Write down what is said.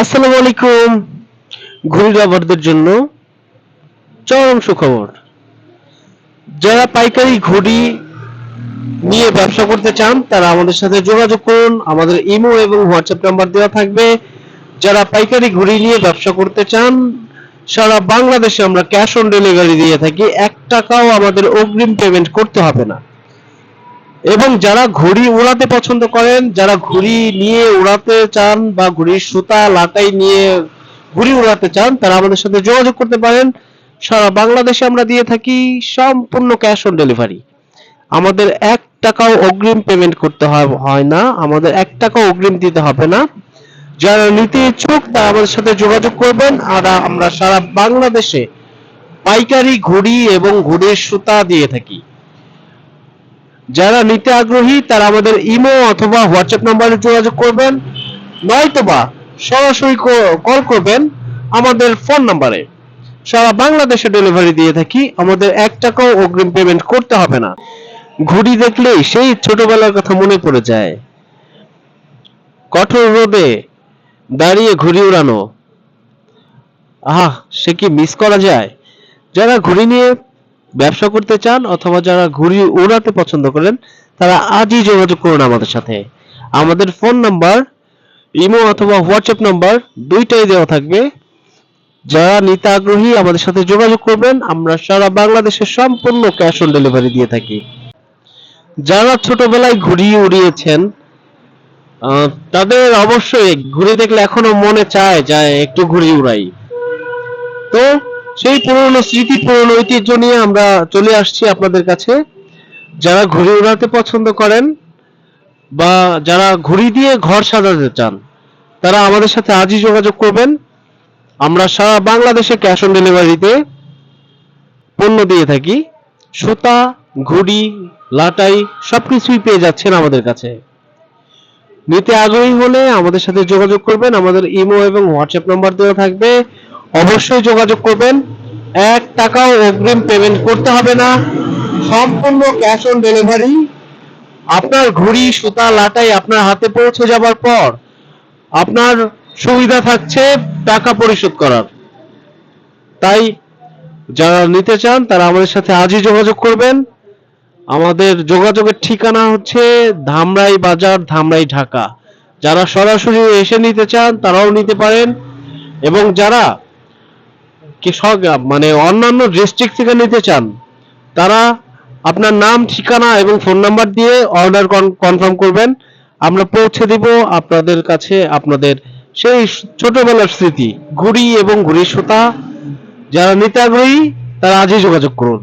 আসসালামু আলাইকুম ঘুড়ি লাভারদের জন্য চরম সুখবর। যারা পাইকারি ঘড়ি নিয়ে ব্যবসা করতে চান, তারা আমাদের সাথে যোগাযোগ করুন। আমাদের ইমো এবং হোয়াটসঅ্যাপ নাম্বার দেওয়া থাকবে। যারা পাইকারি ঘড়ি নিয়ে ব্যবসা করতে চান, সারা বাংলাদেশে আমরা ক্যাশ অন ডেলিভারি দিয়ে থাকি। এক টাকাও আমাদের অগ্রিম পেমেন্ট করতে হবে না। এবং যারা ঘুড়ি উড়াতে পছন্দ করেন, যারা ঘুড়ি নিয়ে উড়াতে চান বা ঘুড়ির সুতা, লাটাই নিয়ে ঘুড়ি উড়াতে চান, তারা আমাদের সাথে যোগাযোগ করতে পারেন। সারা বাংলাদেশে আমরা দিয়ে থাকি সম্পূর্ণ ক্যাশ অন ডেলিভারি। আমাদের এক টাকাও অগ্রিম পেমেন্ট করতে হয় না। আমাদের এক টাকাও অগ্রিম দিতে হবে না। যারা নিতে ইচ্ছুক, তারা আমাদের সাথে যোগাযোগ করবেন। আর আমরা সারা বাংলাদেশে পাইকারি ঘুড়ি এবং ঘুড়ির সুতা দিয়ে থাকি। যারা নিতে আগ্রহী, তারা আমাদের ইমো অথবা হোয়াটসঅ্যাপ নম্বরে যোগাযোগ করবেন। নয়তোবা সরাসরি কল করবেন আমাদের ফোন নাম্বারে। সারা বাংলাদেশে ডেলিভারি দিয়ে থাকি, আমাদের এক টাকাও অগ্রিম পেমেন্ট করতে হবে না। ঘুড়ি দেখলেই সেই ছোটবেলার কথা মনে পড়ে যায়। কঠোর রোদে দাঁড়িয়ে ঘুড়ি উড়ানো। আহ, সে কি মিস করা যায়? যারা ঘুড়ি নিয়ে ব্যবসা করতে চান অথবা যারা ঘুড়ি উড়াতে পছন্দ করেন, তারা আজই যোগাযোগ করুন আমাদের সাথে। আমাদের ফোন নাম্বার, ইমো অথবা হোয়াটসঅ্যাপ নাম্বার, দুইটাই দেওয়া থাকবে। যারা নিতে আগ্রহী আমাদের সাথে যোগাযোগ করবেন, আমরা সারা বাংলাদেশে সম্পূর্ণ ক্যাশ অন ডেলিভারি দিয়ে থাকি। যারা ছোটবেলায় ঘুড়ি উড়িয়েছেন তাদের অবশ্যই ঘুড়ি দেখলে এখনও মনে চায়, যায় একটু ঘুড়ি উড়াই। তো সেই পুরনো স্মৃতি, পুরনো ঐতিহ্য নিয়ে আমরা চলে আসছি আপনাদের কাছে। যারা ঘুড়ি উড়াতে পছন্দ করেন বা যারা ঘুড়ি দিয়ে ঘর সাজাতে চান, তারা আমাদের সাথে আজই যোগাযোগ করবেন। আমরা সারা বাংলাদেশে ক্যাশ অন ডেলিভারিতে পণ্য দিয়ে থাকি। সুতা, ঘুড়ি, লাটাই সবকিছুই পেয়ে যাচ্ছেন আমাদের কাছে। নিতে আগ্রহী হলে আমাদের সাথে যোগাযোগ করবেন। আমাদের ইমো এবং হোয়াটসঅ্যাপ নাম্বার দেওয়া থাকবে। অবশ্যই যোগাযোগ করবেন। এক টাকাও অগ্রিম পেমেন্ট করতে হবে না। সম্পূর্ণ ক্যাশ অন ডেলিভারি আপনার ঘড়ি, সুতা, লাটাই আপনার হাতে পৌঁছে যাবার পর আপনার সুবিধা থাকছে টাকা পরিশোধ করার। তাই যারা নিতে চান, তারা আমাদের সাথে আজই যোগাযোগ করবেন। আমাদের যোগাযোগের ঠিকানা হচ্ছে ধামরাই বাজার, ধামরাই ঢাকা। যারা সরাসরি এসে নিতে চান, তারাও নিতে পারেন। এবং যারা কি সব মানে অন্যান্য ডিস্ট্রিক্ট থেকে নিতে চান, তারা আপনার নাম, ঠিকানা এবং ফোন নাম্বার দিয়ে অর্ডার কনফার্ম করবেন। আমরা পৌঁছে দিব আপনাদের কাছে আপনাদের সেই ছোটবেলার স্মৃতি। ঘুড়ি এবং ঘুড়ির সুতা, যারা নিতে আগ্রহী, তারা আজই যোগাযোগ করুন।